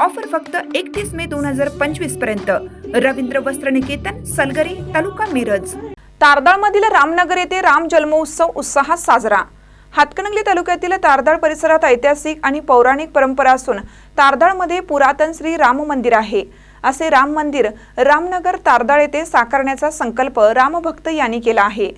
Offer फक्त एकतीस मे दोन हजार पंचवीसपर्यंत. रवींद्र वस्त्र निकेतन सलगरी तालुका मिरज. तारदाळमधील रामनगर येथे राम जन्मोत्सव उत्साहात साजरा. हातकणंगले तालुक्यातील तारदाळ परिसरात ऐतिहासिक आणि पौराणिक परंपरा असून तारदाळमध्ये पुरातन श्री राम मंदिर आहे. असे राम मंदिर रामनगर तारदाळ येथे साकारण्याचा संकल्प रामभक्त यांनी केला आहे.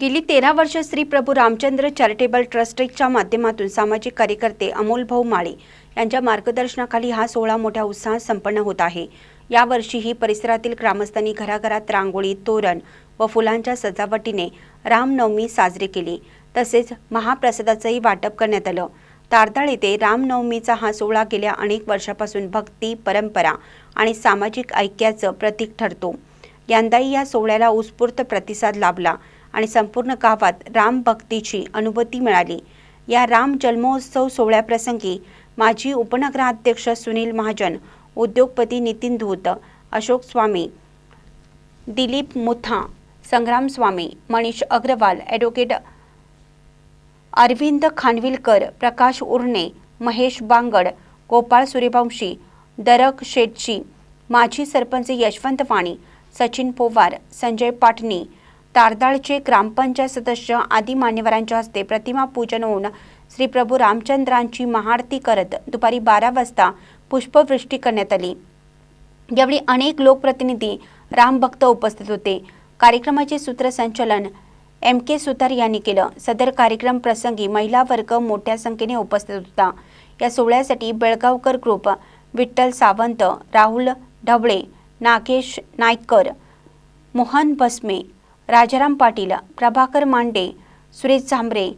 गेली तेरा वर्ष श्री प्रभू रामचंद्र चॅरिटेबल ट्रस्टच्या माध्यमातून सामाजिक कार्यकर्ते अमोल भाऊ माळे यांच्या मार्गदर्शनाखाली हा सोहळा मोठ्या उत्साहात संपन्न होत आहे. यावर्षीही परिसरातील ग्रामस्थांनी घराघरात रांगोळी तोरण व फुलांच्या सजावटीने रामनवमी साजरी केली. तसेच महाप्रसादाचंही वाटप करण्यात आलं. तारदाळ येथे रामनवमीचा हा सोहळा गेल्या अनेक वर्षापासून भक्ती परंपरा आणि सामाजिक ऐक्याचं प्रतीक ठरतो. यंदाही या सोहळ्याला उत्स्फूर्त प्रतिसाद लाभला. आणि संपूर्ण गावात रामभक्तीची अनुभूती मिळाली. या राम जन्मोत्सव सोहळ्याप्रसंगी माजी उपनगराध्यक्ष सुनील महाजन उद्योगपती नितीन धूत अशोक स्वामी दिलीप मुथा संग्राम स्वामी मनीष अग्रवाल ॲडव्होकेट अरविंद खानविलकर प्रकाश उर्णे महेश बांगड गोपाळ सूर्यवंशी दरक शेटची माजी सरपंच यशवंत वाणी सचिन पोवार संजय पाटणी तारदाळचे ग्रामपंचायत सदस्य आदी मान्यवरांच्या हस्ते प्रतिमा पूजन होऊन श्री प्रभू रामचंद्रांची महाआरती करत दुपारी बारा वाजता पुष्पवृष्टी करण्यात आली. यावेळी अनेक लोकप्रतिनिधी रामभक्त उपस्थित होते. कार्यक्रमाचे सूत्रसंचालन एम के सुतार यांनी केलं. सदर कार्यक्रम प्रसंगी महिला वर्ग मोठ्या संख्येने उपस्थित होता. या सोहळ्यासाठी बेळगावकर ग्रुप विठ्ठल सावंत राहुल ढवळे नागेश नायकर मोहन भस्मे राजाराम पाटील प्रभाकर मांडे सुरेश झांबरे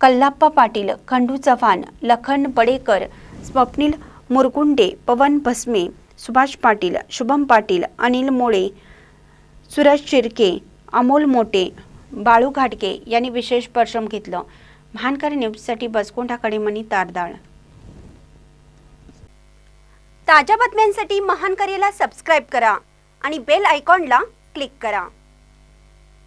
कल्लाप्पा पाटील खंडू चव्हाण लखन बडेकर स्वप्नील मुरगुंडे पवन भस्मे सुभाष पाटील शुभम पाटील अनिल मोळे सुरज शिर्के अमोल मोटे बाळू घाटके यांनी विशेष परिश्रम घेतलं. महानकारी न्यूजसाठी बसकोंठाकडे मनी तारदाळ. ताज्या बातम्यांसाठी महानकरेला सबस्क्राईब करा आणि बेल आयकॉनला क्लिक करा.